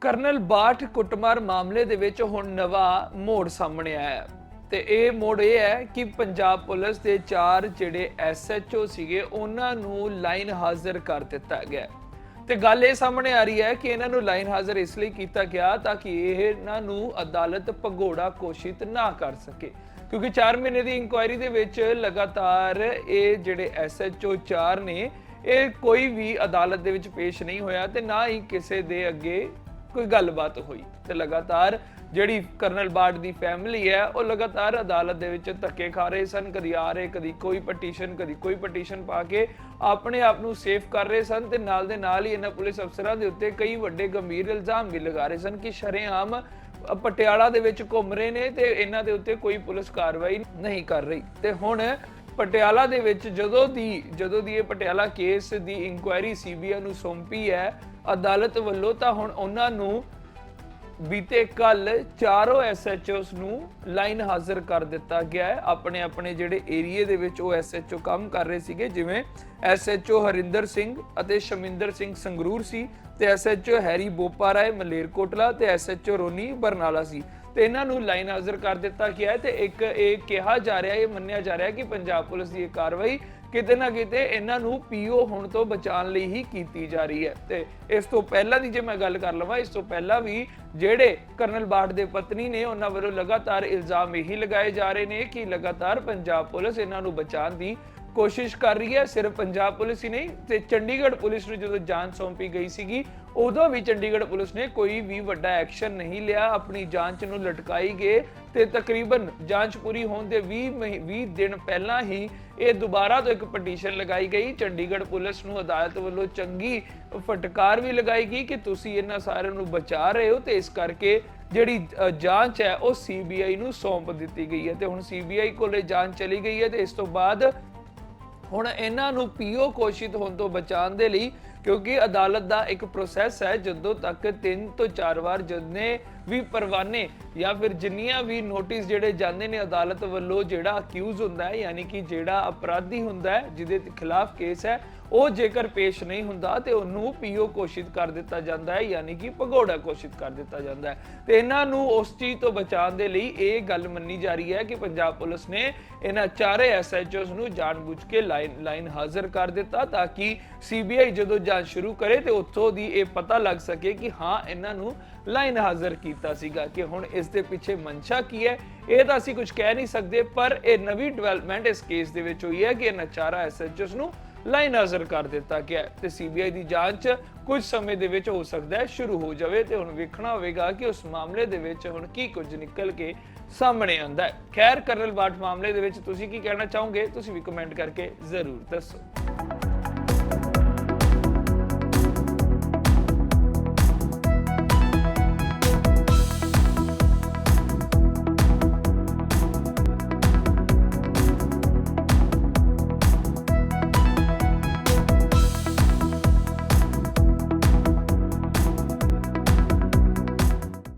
Colonel Bath ਕੁੱਟਮਾਰ ਮਾਮਲੇ ਦੇ ਵਿੱਚ ਹੁਣ ਨਵਾਂ ਮੋੜ ਸਾਹਮਣੇ ਆਇਆ ਹੈ। ਤੇ ਇਹ ਮੋੜ ਇਹ ਹੈ ਕਿ ਪੰਜਾਬ ਪੁਲਿਸ ਦੇ ਚਾਰ ਜਿਹੜੇ ਐਸਐਚਓ ਸੀਗੇ, ਉਹਨਾਂ ਨੂੰ ਲਾਈਨ ਹਾਜ਼ਰ ਕਰ ਦਿੱਤਾ ਗਿਆ ਤੇ ਗੱਲ ਇਹ ਸਾਹਮਣੇ ਆ ਰਹੀ ਹੈ ਕਿ ਇਹਨਾਂ ਨੂੰ ਲਾਈਨ ਹਾਜ਼ਰ ਇਸ ਲਈ ਕੀਤਾ ਗਿਆ ਤਾਂ ਕਿ ਇਹ ਇਹਨਾਂ ਨੂੰ ਅਦਾਲਤ ਭਗੋੜਾ ਘੋਸ਼ਿਤ ਨਾ ਕਰ ਸਕੇ। ਕਿਉਂਕਿ 4 ਮਹੀਨੇ ਦੀ ਇਨਕੁਆਇਰੀ ਦੇ ਵਿੱਚ ਲਗਾਤਾਰ ਇਹ ਜਿਹੜੇ ਐਸਐਚਓ 4 ਨੇ, ਇਹ ਕੋਈ ਵੀ ਅਦਾਲਤ ਦੇ ਵਿੱਚ ਪੇਸ਼ ਨਹੀਂ ਹੋਇਆ ਤੇ ਨਾ ਹੀ ਕਿਸੇ ਦੇ ਅੱਗੇ ਕੋਈ ਗੱਲਬਾਤ ਹੋਈ ਤੇ ਲਗਾਤਾਰ ਜਿਹੜੀ ਕਰਨਲ ਬਾਟ ਦੀ ਫੈਮਿਲੀ ਹੈ, ਉਹ ਲਗਾਤਾਰ ਅਦਾਲਤ ਦੇ ਵਿੱਚ ਧੱਕੇ ਖਾ ਰਹੇ ਸਨ, ਕਦੀ ਆ ਰਹੇ, ਕਦੀ ਕੋਈ ਪਟੀਸ਼ਨ ਕਦੀ ਕੋਈ ਪਟੀਸ਼ਨ ਪਾ ਕੇ ਆਪਣੇ ਆਪ ਨੂੰ ਸੇਫ ਕਰ ਰਹੇ ਸਨ ਤੇ ਨਾਲ ਦੇ ਨਾਲ ਹੀ ਇਹਨਾਂ ਪੁਲਿਸ ਅਫਸਰਾਂ ਦੇ ਉੱਤੇ ਕਈ ਵੱਡੇ ਗੰਭੀਰ ਇਲਜ਼ਾਮ ਵੀ ਲਗਾ ਰਹੇ ਸਨ ਕਿ ਸ਼ਰੇਆਮ ਪਟਿਆਲਾ ਦੇ ਵਿੱਚ ਘੁੰਮ ਰਹੇ ਨੇ ਤੇ ਇਹਨਾਂ ਦੇ ਉੱਤੇ ਕੋਈ ਪੁਲਿਸ ਕਾਰਵਾਈ ਨਹੀਂ ਕਰ ਰਹੀ। ਤੇ ਹੁਣ ਪਟਿਆਲਾ ਦੇ ਵਿੱਚ ਜਦੋਂ ਦੀ ਜਦੋਂ ਦੀ ਇਹ ਪਟਿਆਲਾ ਕੇਸ ਦੀ ਇਨਕੁਆਇਰੀ ਸੀਬੀਆਈ ਨੂੰ ਸੌਂਪੀ ਹੈ, ਅਦਾਲਤ ਵੱਲੋਂ ਤਾਂ ਹੁਣ ਉਹਨਾਂ ਨੂੰ ਬੀਤੇ ਕੱਲ ਚਾਰੋਂ ਐਸਐਚਓਸ ਨੂੰ ਲਾਈਨ ਹਾਜ਼ਰ ਕਰ ਦਿੱਤਾ ਗਿਆ ਹੈ। ਆਪਣੇ ਆਪਣੇ ਜਿਹੜੇ ਏਰੀਏ ਦੇ ਵਿੱਚ ਉਹ ਐਸਐਚਓ ਕੰਮ ਕਰ ਰਹੇ ਸੀਗੇ, ਜਿਵੇਂ ਐਸਐਚਓ ਹਰਿੰਦਰ ਸਿੰਘ ਅਤੇ ਸ਼ਮਿੰਦਰ ਸਿੰਘ ਸੰਗਰੂਰ ਸੀ ਤੇ ਐਸਐਚਓ ਹੈਰੀ ਬੋਪਾਰਾਏ, ਮਲੇਰਕੋਟਲਾ ਤੇ ਐਸਐਚਓ ਰੋਨੀ ਬਰਨਾਲਾ ਸੀ। ਤੇ ਇਹਨਾਂ ਨੂੰ ਲਾਈਨ ਹਾਜ਼ਰ ਕਰ ਦਿੱਤਾ ਗਿਆ ਹੈ ਤੇ ਇੱਕ ਇਹ ਕਿਹਾ ਜਾ ਰਿਹਾ, ਇਹ ਮੰਨਿਆ ਜਾ ਰਿਹਾ ਕਿ ਪੰਜਾਬ ਪੁਲਿਸ ਦੀ ਇਹ ਕਾਰਵਾਈ ਕਿਤੇ ਨਾ ਕਿਤੇ ਇਹਨਾਂ ਨੂੰ ਪੀਓ ਹੋਣ ਤੋਂ ਬਚਾਉਣ ਲਈ ਹੀ ਕੀਤੀ ਜਾ ਰਹੀ ਹੈ। ਤੇ ਇਸ ਤੋਂ ਪਹਿਲਾਂ ਦੀ ਜੇ ਮੈਂ ਗੱਲ ਕਰ ਲਵਾਂ, ਇਸ ਤੋਂ ਪਹਿਲਾਂ ਵੀ ਜਿਹੜੇ ਕਰਨਲ ਬਾਠ ਦੇ ਪਤਨੀ ਨੇ, ਉਹਨਾਂ ਵੱਲੋਂ ਲਗਾਤਾਰ ਇਲਜ਼ਾਮ ਇਹੀ ਲਗਾਏ ਜਾ ਰਹੇ ਨੇ ਕਿ ਲਗਾਤਾਰ ਪੰਜਾਬ ਪੁਲਿਸ ਇਹਨਾਂ ਨੂੰ ਬਚਾਉਣ ਦੀ ਕੋਸ਼ਿਸ਼ ਕਰ ਰਹੀ ਹੈ, ਸਿਰਫ ਪੰਜਾਬ ਪੁਲਿਸ ਹੀ ਨਹੀਂ, ਤੇ ਚੰਡੀਗੜ੍ਹ ਪੁਲਿਸ ਨੂੰ ਜਦੋਂ ਜਾਂਚ ਸੌਂਪੀ ਗਈ ਸੀਗੀ, ਉਦੋਂ ਵੀ ਚੰਡੀਗੜ੍ਹ ਪੁਲਿਸ ਨੇ ਕੋਈ ਵੀ ਵੱਡਾ ਐਕਸ਼ਨ ਨਹੀਂ ਲਿਆ, ਆਪਣੀ ਜਾਂਚ ਨੂੰ ਲਟਕਾਈ ਗਏ, ਤੇ ਤਕਰੀਬਨ ਜਾਂਚ ਪੂਰੀ ਹੋਣ ਦੇ 20 20 ਦਿਨ ਪਹਿਲਾਂ ਹੀ ਇਹ ਦੁਬਾਰਾ ਤੋਂ ਇੱਕ ਪਟੀਸ਼ਨ ਲਗਾਈ ਗਈ। ਚੰਡੀਗੜ੍ਹ ਪੁਲਿਸ ਨੂੰ ਅਦਾਲਤ ਵੱਲੋਂ ਚੰਗੀ ਫਟਕਾਰ ਵੀ ਲਗਾਈ ਗਈ ਕਿ ਤੁਸੀਂ ਇਹਨਾਂ ਸਾਰਿਆਂ ਨੂੰ ਬਚਾ ਰਹੇ ਹੋ, ਤੇ ਇਸ ਕਰਕੇ ਜਿਹੜੀ ਜਾਂਚ ਹੈ, ਉਹ ਸੀਬੀਆਈ ਨੂੰ ਸੌਂਪ ਦਿੱਤੀ ਗਈ ਹੈ। ਤੇ ਹੁਣ ਸੀਬੀਆਈ ਕੋਲੇ ਜਾਂਚ ਚਲੀ ਗਈ ਹੈ, ਤੇ ਇਸ ਤੋਂ ਬਾਅਦ ਹੁਣ ਇਹਨਾਂ ਨੂੰ ਪੀਓ ਘੋਸ਼ਿਤ ਹੋਣ ਤੋਂ ਬਚਾਉਣ ਦੇ ਲਈ ਕਿਉਂਕਿ ਅਦਾਲਤ ਦਾ ਇੱਕ ਪ੍ਰੋਸੈਸ ਹੈ ਜਦੋਂ ਤੱਕ 3 ਤੋਂ 4 ਵਾਰ ਜਿੰਨੇ ਵੀ ਪਰਵਾਨੇ ਜਾਂ ਫਿਰ ਜਿੰਨੀਆਂ ਵੀ ਨੋਟਿਸ ਜਿਹੜੇ ਜਾਂਦੇ ਨੇ ਅਦਾਲਤ ਵੱਲੋਂ ਜਿਹੜਾ ਅਕਿਊਜ਼ ਹੁੰਦਾ ਹੈ, ਯਾਨੀ ਕਿ ਜਿਹੜਾ ਅਪਰਾਧੀ ਹੁੰਦਾ ਹੈ, ਜਿਹਦੇ ਖਿਲਾਫ ਕੇਸ ਹੈ, ਉਹ ਜੇਕਰ ਪੇਸ਼ ਨਹੀਂ ਹੁੰਦਾ ਤੇ ਉਹਨੂੰ ਪੀਓ ਘੋਸ਼ਿਤ ਕਰ ਦਿੱਤਾ ਜਾਂਦਾ ਹੈ, ਯਾਨੀ ਕਿ ਭਗੌੜਾ ਘੋਸ਼ਿਤ ਕਰ ਦਿੱਤਾ ਜਾਂਦਾ ਹੈ। ਤੇ ਇਹਨਾਂ ਨੂੰ ਉਸ ਚੀਜ਼ ਤੋਂ ਬਚਾਉਣ ਦੇ ਲਈ ਇਹ ਗੱਲ ਮੰਨੀ ਜਾ ਰਹੀ ਹੈ ਕਿ ਪੰਜਾਬ ਪੁਲਿਸ ਨੇ ਇਹਨਾਂ ਚਾਰੇ ਐਸਐਚਓਸ ਨੂੰ ਜਾਣਬੁੱਝ ਕੇ ਲਾਈਨ ਲਾਈਨ ਹਾਜ਼ਰ ਕਰ ਦਿੱਤਾ ਤਾਂ ਕਿ ਸੀਬੀਆਈ ਜਦੋਂ ਜਾਂਚ ਸ਼ੁਰੂ ਕਰੇ ਤੇ ਉੱਥੋਂ ਦੀ ਇਹ ਪਤਾ ਲੱਗ ਸਕੇ ਕਿ ਹਾਂ, ਇਹਨਾਂ ਨੂੰ ਲਾਈਨ ਹਾਜ਼ਰ ਕੀਤਾ ਸੀਗਾ ਕਿ ਹੁਣ ਇਸ ਦੇ ਪਿੱਛੇ ਮਨਸ਼ਾ ਕੀ ਹੈ। ਇਹ ਤਾਂ ਅਸੀਂ ਕੁਝ ਕਹਿ ਨਹੀਂ ਸਕਦੇ, ਪਰ ਇਹ ਨਵੀਂ ਡਿਵੈਲਪਮੈਂਟ ਇਸ ਕੇਸ ਦੇ ਵਿੱਚ ਹੋਈ ਹੈ ਕਿ ਇਹਨਾਂ ਚਾਰਾ ਨੂੰ ਲਾਈਨ ਹਾਜ਼ਰ ਕਰ ਦਿੱਤਾ ਗਿਆ ਤੇ ਸੀਬੀਆਈ ਦੀ ਜਾਂਚ ਕੁਝ ਸਮੇਂ ਦੇ ਵਿੱਚ ਹੋ ਸਕਦਾ ਹੈ, ਸ਼ੁਰੂ ਹੋ ਜਾਵੇ ਤੇ ਹੁਣ ਵੇਖਣਾ ਹੋਵੇਗਾ ਕਿ ਉਸ ਮਾਮਲੇ ਦੇ ਵਿੱਚ ਹੁਣ ਕੀ ਕੁਝ ਨਿਕਲ ਕੇ ਸਾਹਮਣੇ ਆਉਂਦਾ ਹੈ। ਖੈਰ, ਕਰਨਲ ਬਾਠ ਮਾਮਲੇ ਦੇ ਵਿੱਚ ਤੁਸੀਂ ਕੀ ਕਹਿਣਾ ਚਾਹੋਗੇ? ਤੁਸੀਂ ਵੀ ਕਮੈਂਟ ਕਰਕੇ ਜ਼ਰੂਰ ਦੱਸੋ।